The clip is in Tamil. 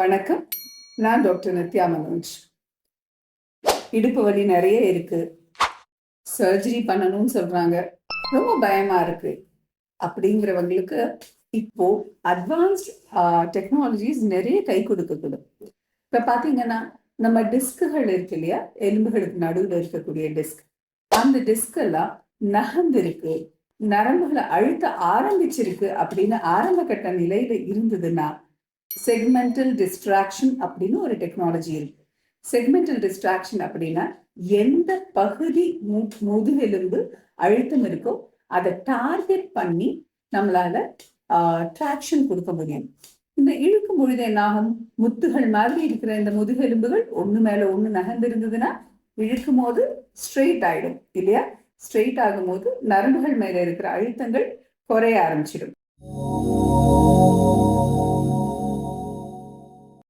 வணக்கம். நான் டாக்டர் நித்யா மனோஜ். இடுப்பு வலி நிறைய இருக்கு. சர்ஜரி பண்ணணும்னு சொல்றாங்க. ரொம்ப பயமா இருக்கு. அப்படிங்கிறவங்களுக்கு இப்போ அட்வான்ஸ்ட் டெக்னாலஜிஸ் நிறைய கை கொடுக்கக்கூடு இப்ப பாத்தீங்கன்னா நம்ம டிஸ்குகள் இருக்கு இல்லையா? எலும்புகளுக்கு நடுவில் இருக்கக்கூடிய டிஸ்க் அந்த டிஸ்க் எல்லாம் நகர்ந்திருக்கு. நரம்புகளை அழுத்த ஆரம்பிச்சிருக்கு அப்படின்னு ஆரம்ப கட்ட நிலையில இருந்ததுன்னா செக்மெண்டல் டிஸ்ட்ராக்ஷன் அப்படின்னு ஒரு டெக்னாலஜி இருக்கு. செக்மெண்டல் டிஸ்ட்ராக்ஷன் அப்படின்னா எந்த பகுதி மு- முதுகெலும்பு அழுத்தம் இருக்கோ அதை டார்கெட் பண்ணி நம்மளால ட்ராக்ஷன் கொடுக்க முடியும். இந்த இழுக்கும் பொழுது என்னாகும்? முத்துகள் மாதிரி இருக்கிற இந்த முதுகெலும்புகள் ஒண்ணு மேல ஒண்ணு நகர்ந்திருந்ததுன்னா இழுக்கும் போது ஸ்ட்ரெயிட் ஆயிடும் இல்லையா? ஸ்ட்ரெயிட் ஆகும்போது நரம்புகள் மேல இருக்கிற அழுத்தங்கள் குறைய ஆரம்பிச்சிடும்.